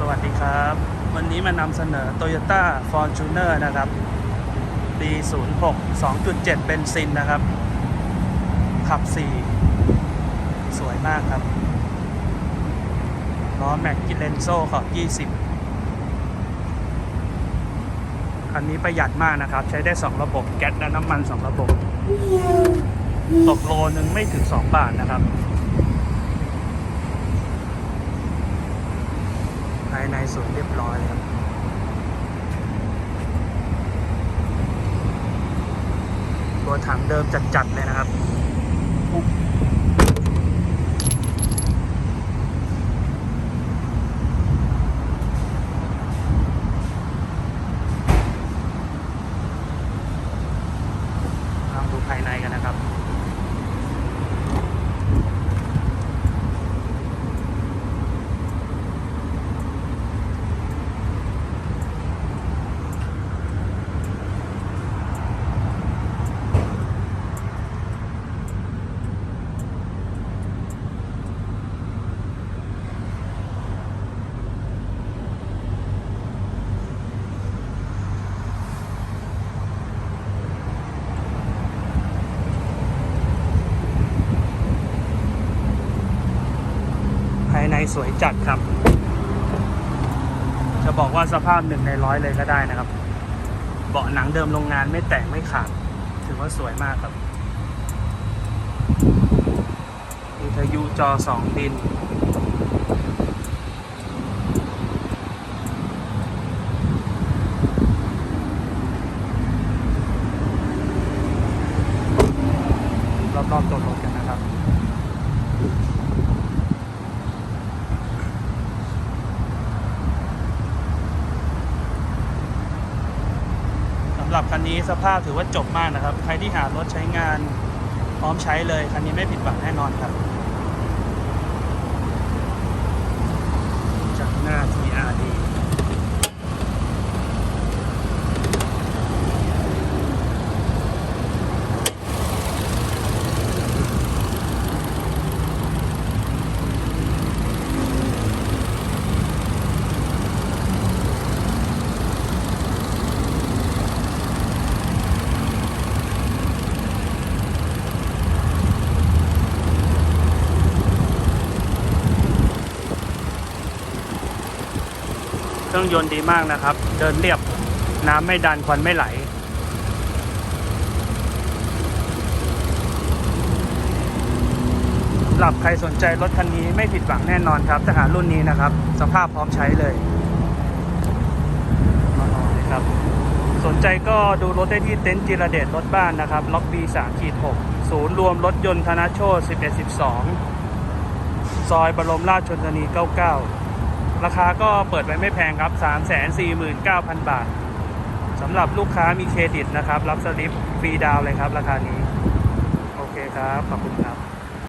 สวัสดีครับ วันนี้มานำเสนอ Toyota Fortuner นะครับ ปี 06 2.7เบนซินนะครับ ขับ 4 สวยมากครับ ล้อแม็กกิเลนโซ่ขอบ20 คันนี้ประหยัดมากนะครับ ใช้ได้ 2 ระบบ แก๊สและน้ำมัน 2 ระบบ ตกโลนึงไม่ถึง 2 บาทนะครับายในสวยเรียบร้อยเลยครับตัวถังเดิมจัดๆเลยนะครับลองดูภายในกันนะครับ ในสวยจัดครับ จะบอกว่าสภาพหนึ่งในร้อยเลยก็ได้นะครับ เบาะหนังเดิมโรงงานไม่แตกไม่ขาด ถือว่าสวยมากครับวิทยุจอสองดินรอบๆตัวรถกันนะครับ หรับคันนี้สภาพถือว่าจบมากนะครับ ใครที่หารถใช้งานพร้อมใช้เลย คันนี้ไม่ผิดหวังแน่นอนครับ จากหน้า TRD เค รื่องยนต์ดีมากนะครับ เดินเรียบน้ำไม่ดันควันไม่ไหล หลับใครสนใจรถคันนี้ไม่ผิดหวังแน่นอนครับทหารรุ่นนี้นะครับ สภาพพร้อมใช้เลยครับ สนใจก็ดูรถได้ที่เต็นท์จิรเดชรถบ้านนะครับ ล็อก B 3ขีด6ศูนย์รวมรถยนต์ธนโชต11 12ซอยบรมราชชนนี99 ราคาก็เปิดไว้ไม่แพงครับ 349,000 บาทสำหรับลูกค้ามีเครดิตนะครับ รับสลิปฟรีดาวเลยครับ ราคานี้ โอเคครับ ขอบคุณครับ